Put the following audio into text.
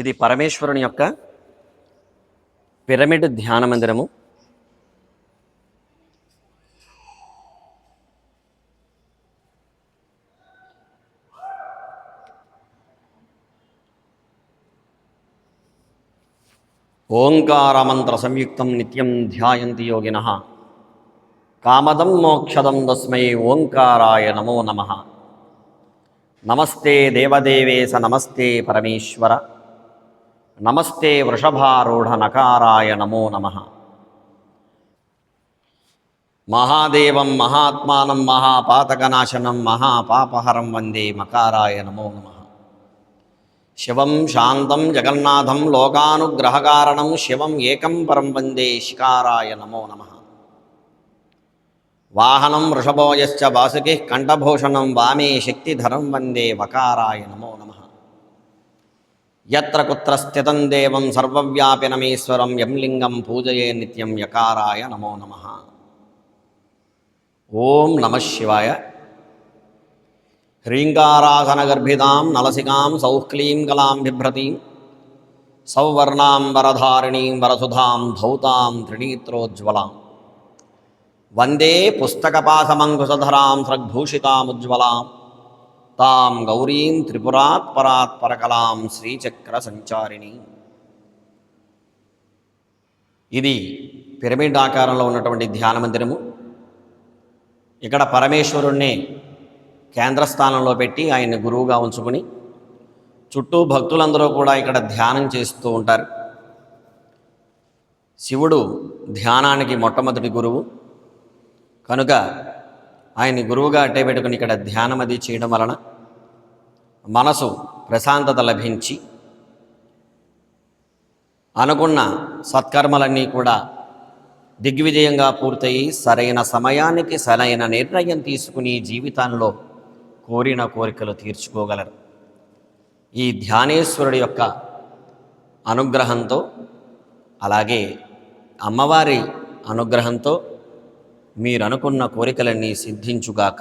ఇది పరమేశ్వరుని యొక్క పిరమిడ్ ధ్యాన మందిరము. ఓంకారమంత్ర సంయుక్తం నిత్యం ధ్యాయంతి యోగిన. కామదం మోక్షదం తస్మై ఓంకారాయ నమో నమ. నమస్తే దేవదేవేశ నమస్తే పరమేశ్వర. నమస్తే వృషభారూఢ నకారాయ నమో నమ. మహాదేవం మహాత్మానం మహాపాతకనాశనం మహాపాపహరం వందే మకారాయ నమో నమ. శివం శాంతం జగన్నాథం లోకానుగ్రహకారణం శివం ఏకం పరం వందే శికారాయ నమో నమ. వాహనం వృషభోయశ్చ వాసుకి కంఠభూషణం వామే శక్తిధరం వందే వకారాయ నమో నమః. ఎత్ర కుత్ర స్థితం దేవం సర్వవ్యాపినమీశ్వరం యంలింగం పూజయే నిత్యం యకారాయ నమో నమ. ఓం నమ శివాయ. హ్రీంకారాసనగర్భితాం నలసికాం సౌక్లీం కలాం బిభ్రతీం సౌవర్ణాం వరధారిణీం వరసుధాం ధౌతాం త్రిణీత్రోజ్వలాం వందే పుస్తకపాసమంకుశధరాం సృగ్భూషితాముజ్వలాం తాం గౌరీం త్రిపురాత్ పరాత్ పరకలాం శ్రీచక్ర సంచారిణి. ఇది పిరమిడ్ ఆకారంలో ఉన్నటువంటి ధ్యాన మందిరము. ఇక్కడ పరమేశ్వరుణ్ణి కేంద్రస్థానంలో పెట్టి ఆయన్ని గురువుగా ఉంచుకుని చుట్టూ భక్తులందరూ కూడా ఇక్కడ ధ్యానం చేస్తూ ఉంటారు. శివుడు ధ్యానానికి మొట్టమొదటి గురువు. కనుక ఆయన్ని గురువుగా అట్టే పెట్టుకుని ఇక్కడ ధ్యానం అది చేయడం వలన మనసు ప్రశాంతత లభించి అనుకున్న సత్కర్మలన్నీ కూడా దిగ్విజయంగా పూర్తయి సరైన సమయానికి సరైన నిర్ణయం తీసుకుని జీవితంలో కోరిన కోరికలు తీర్చుకోగలరు. ఈ ధ్యానేశ్వరుడి యొక్క అనుగ్రహంతో అలాగే అమ్మవారి అనుగ్రహంతో మీరనుకున్న కోరికలన్నీ సిద్ధించుగాక.